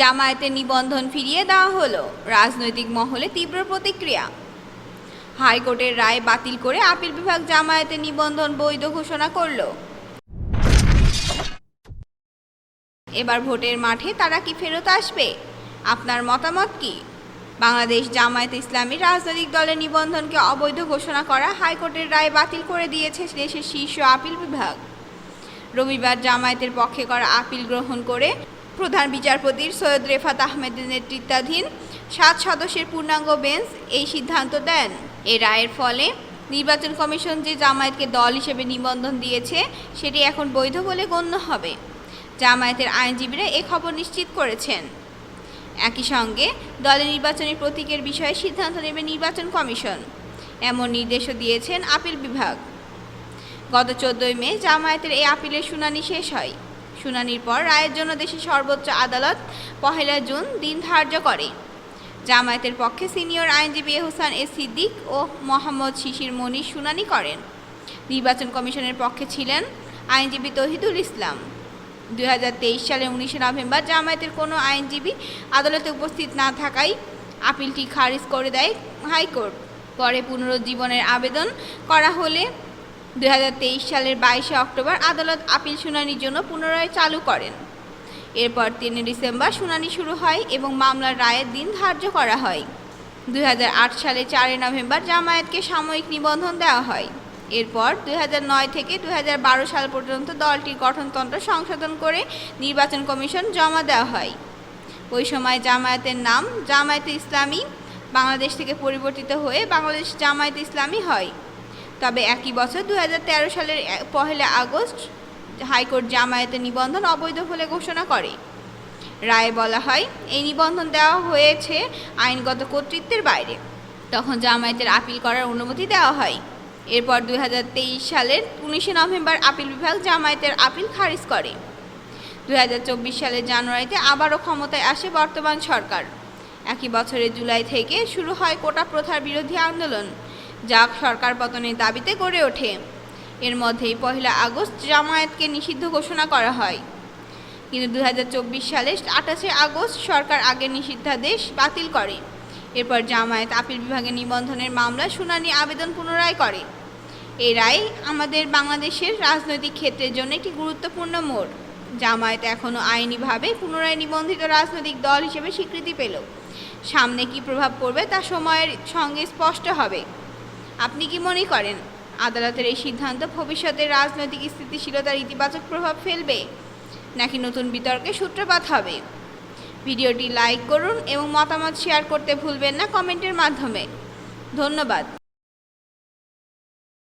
জামায়াতের নিবন্ধন ফিরিয়ে দেওয়া হলো। রাজনৈতিক মহলে তীব্র প্রতিক্রিয়া। হাইকোর্টের রায় বাতিল করে আপিল বিভাগ জামায়াতের নিবন্ধন বৈধ ঘোষণা করল। এবার ভোটের মাঠে তারা কি ফেরত আসবে? আপনার মতামত কি? বাংলাদেশ জামায়াত ইসলামী রাজনৈতিক দলের নিবন্ধনকে অবৈধ ঘোষণা করা হাইকোর্টের রায় বাতিল করে দিয়েছে দেশের শীর্ষ আপিল বিভাগ। রবিবার জামায়াতের পক্ষে করা আপিল গ্রহণ করে প্রধান বিচারপতির সৈয়দ রেফাত আহমেদের নেতৃত্বাধীন সাত সদস্যের পূর্ণাঙ্গ বেঞ্চ এই সিদ্ধান্ত দেন। এ রায়ের ফলে নির্বাচন কমিশন যে জামায়াতকে দল হিসেবে নিবন্ধন দিয়েছে, সেটি এখন বৈধ বলে গণ্য হবে। জামায়াতের আইনজীবীরা এ খবর নিশ্চিত করেছেন। একই সঙ্গে দলের নির্বাচনী প্রতীকের বিষয়ে সিদ্ধান্ত নেবে নির্বাচন কমিশন। এমন নির্দেশও দিয়েছেন আপিল বিভাগ। গত চোদ্দই মে জামায়াতের এই আপিলের শুনানি শেষ হয়। শুনানির পর রায়ের জন্য দেশের সর্বোচ্চ আদালত পহেলা জুন দিন ধার্য করে। জামায়াতের পক্ষে সিনিয়র আইনজীবী এহসান এ সিদ্দিক ও মোহাম্মদ শিশির মনি শুনানি করেন। নির্বাচন কমিশনের পক্ষে ছিলেন আইনজীবী তহিদুল ইসলাম। দুই হাজার তেইশ সালের উনিশে নভেম্বর জামায়াতের কোনো আইনজীবী আদালতে উপস্থিত না থাকায় আপিলটি খারিজ করে দেয় হাইকোর্ট। পরে পুনরুজ্জীবনের আবেদন করা হলে দুই হাজার তেইশ সালের বাইশে অক্টোবর আদালত আপিল শুনানির জন্য পুনরায় চালু করেন। এরপর তিন ডিসেম্বর শুনানি শুরু হয় এবং মামলার রায়ের দিন ধার্য করা হয়। দু হাজার আট সালে চারই নভেম্বর জামায়াতকে সাময়িক নিবন্ধন দেওয়া হয়। এরপর দু হাজার নয় থেকে দু হাজার বারো সাল পর্যন্ত দলটির গঠনতন্ত্র সংশোধন করে নির্বাচন কমিশন জমা দেওয়া হয়। ওই সময় জামায়াতের নাম জামায়াতে ইসলামী বাংলাদেশ থেকে পরিবর্তিত হয়ে বাংলাদেশ জামায়াতে ইসলামী হয়। তবে একই বছর দুই হাজার তেরো সালের পহেলা আগস্ট হাইকোর্ট জামায়াতের নিবন্ধন অবৈধ বলে ঘোষণা করে। রায়ে বলা হয়, এই নিবন্ধন দেওয়া হয়েছে আইনগত কর্তৃত্বের বাইরে। তখন জামায়াতের আপিল করার অনুমতি দেওয়া হয়। এরপর দুই হাজার তেইশ সালের উনিশে নভেম্বর আপিল বিভাগ জামায়াতের আপিল খারিজ করে। দুই হাজার চব্বিশ সালের জানুয়ারিতে আবারও ক্ষমতায় আসে বর্তমান সরকার। একই বছরের জুলাই থেকে শুরু হয় কোটা প্রথার বিরোধী আন্দোলন। যা সরকার পতনের দাবিতে গড়ে ওঠে। এর মধ্যেই পহেলা আগস্ট জামায়াতকে নিষিদ্ধ ঘোষণা করা হয়। কিন্তু দু সালে আঠাশে আগস্ট সরকার আগের নিষিদ্ধাদেশ বাতিল করে। এরপর জামায়াত আপিল বিভাগে নিবন্ধনের মামলা শুনানি আবেদন পুনরায় করে। এই রায় আমাদের বাংলাদেশের রাজনৈতিক ক্ষেত্রের জন্য একটি গুরুত্বপূর্ণ মোড়। জামায়াত এখনও আইনিভাবে পুনরায় নিবন্ধিত রাজনৈতিক দল হিসেবে স্বীকৃতি পেল। সামনে কি প্রভাব পড়বে তা সময়ের সঙ্গে স্পষ্ট হবে। আপনি কি মনে করেন আদালতের এই সিদ্ধান্ত ভবিষ্যতে রাজনৈতিক স্থিতিশীলতার ইতিবাচক প্রভাব ফেলবে, নাকি নতুন বিতর্কে সূত্রপাত হবে? ভিডিওটি লাইক করুন এবং মতামত শেয়ার করতে ভুলবেন না কমেন্টের মাধ্যমে। ধন্যবাদ।